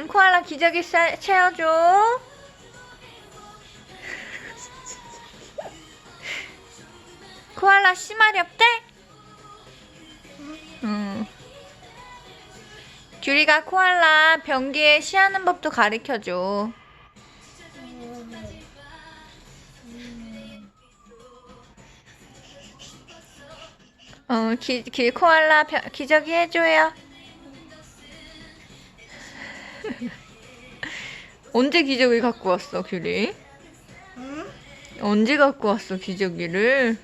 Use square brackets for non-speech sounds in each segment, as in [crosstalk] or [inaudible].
응, 코알라 기저귀 쌀- 채워줘. 코알라 씨말이 없대? 응. 귤이가 코알라 변기에 쉬하는 법도 가르쳐줘. 어, 기, 기, 코알라 변- 기저귀 해줘요. [laughs] 언제 기저귀 갖고 왔어, 귤이? 응? 언제 갖고 왔어, 기저귀를?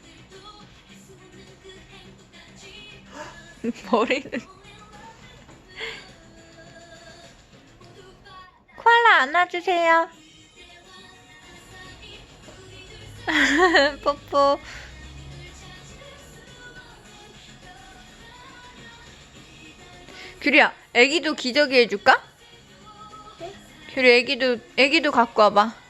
[laughs] 머리는. 코알라 [laughs] 안아주세요. 뽀뽀. 귤이야, 애기도 기저귀 해줄까? 귤이 애기도, 애기도 갖고 와봐.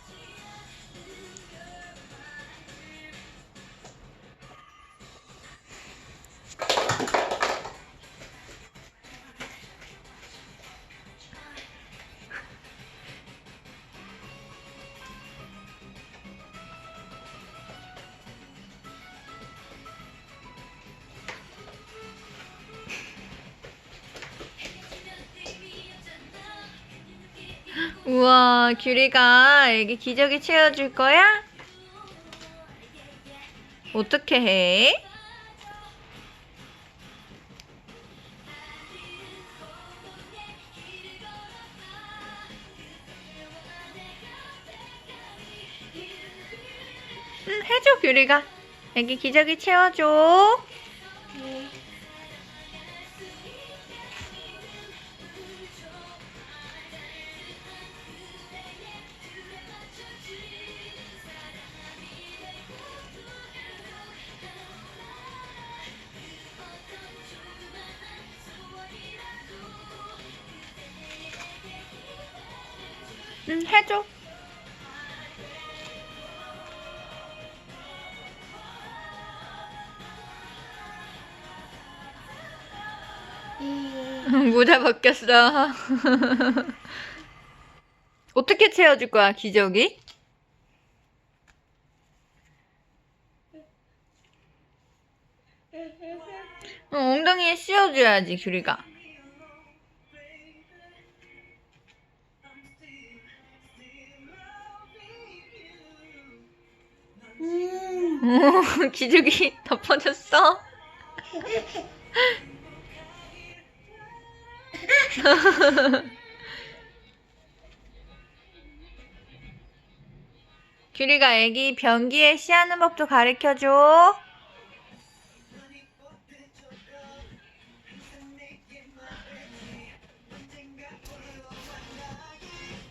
우와, 귤이가 애기 기저귀 채워줄 거야? 어떻게 해? 응, 해줘, 귤이가. 애기 기저귀 채워줘. 응, 해줘. 응. 모자 벗겼어. [laughs] 어떻게 채워줄 거야, 기저귀? 어, 엉덩이에 씌워줘야지, 귤이가. 오, 기저귀 덮어줬어? 귤이가 애기 변기에 씨하는 법도 가르쳐줘.